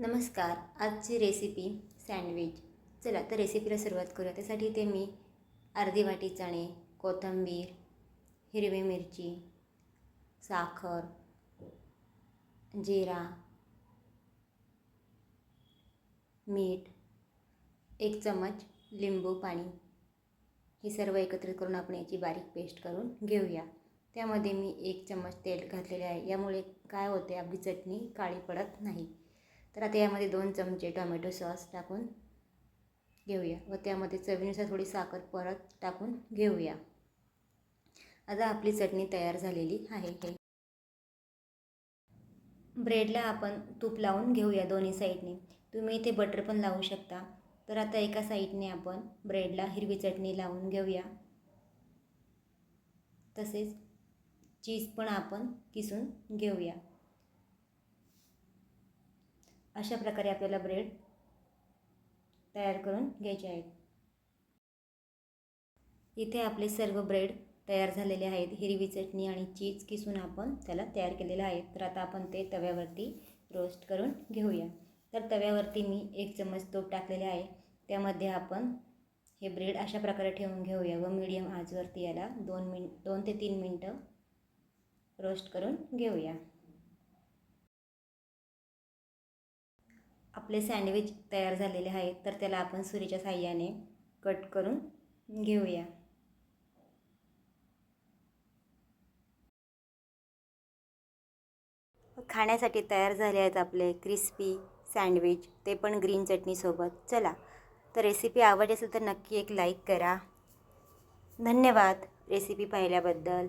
नमस्कार आजची recipe sandwich चला तर रेसिपीला सुरुवात करूया. त्यासाठी इथे मी अर्धी वाटी चणे कोथिंबीर हिरवी मिरची साखर जिरा मीठ एक चमच लिंबू पाणी. हे सर्व एकत्रित करून आपण याची बारीक पेस्ट करून घेऊया. त्यामध्ये मी एक चमच तेल घातलेले आहे. यामुळे काय होते? आपली चटणी काळी पडत नाही. तर आता यामध्ये दोन चमचे टोमॅटो सॉस टाकून घेऊया व त्यामध्ये चवीनुसार थोडी साखर परत टाकून घेऊया. आता आपली चटणी तयार झालेली आहे हे. ब्रेडला आपण तूप लावून घेऊया दोन्ही साईडने. तुम्ही इथे बटर पण लावू शकता. तर आता एका साईडने आपण ब्रेडला हिरवी चटणी लावून घेऊया. तसेच चीज पण आपण किसून घेऊया. अशा प्रकारे आपल्याला ब्रेड तयार करून घ्यायचे आहेत. इथे आपले सर्व ब्रेड तयार झालेले आहेत. हिरवी चटणी आणि चीज किसून आपण त्याला तयार केलेलं आहे. तर आता आपण ते तव्यावरती रोस्ट करून घेऊया. तर तव्यावरती मी एक चम्मच तूप टाकलेले आहे. त्यामध्ये आपण हे ब्रेड अशा प्रकारे ठेवून घेऊया व मीडियम आजवरती याला दोन मिन दोन ते तीन मिनटं रोस्ट करून घेऊया. आपले सँडविच तयार झालेले आहेत तर त्याला आपण सुरीच्या साह्याने कट करून घेऊया. खाण्यासाठी तयार झाले आहेत आपले क्रिस्पी सँडविच ते पण ग्रीन चटणीसोबत. चला तर रेसिपी आवडली असेल तर नक्की एक लाईक करा. धन्यवाद रेसिपी पाहिल्याबद्दल.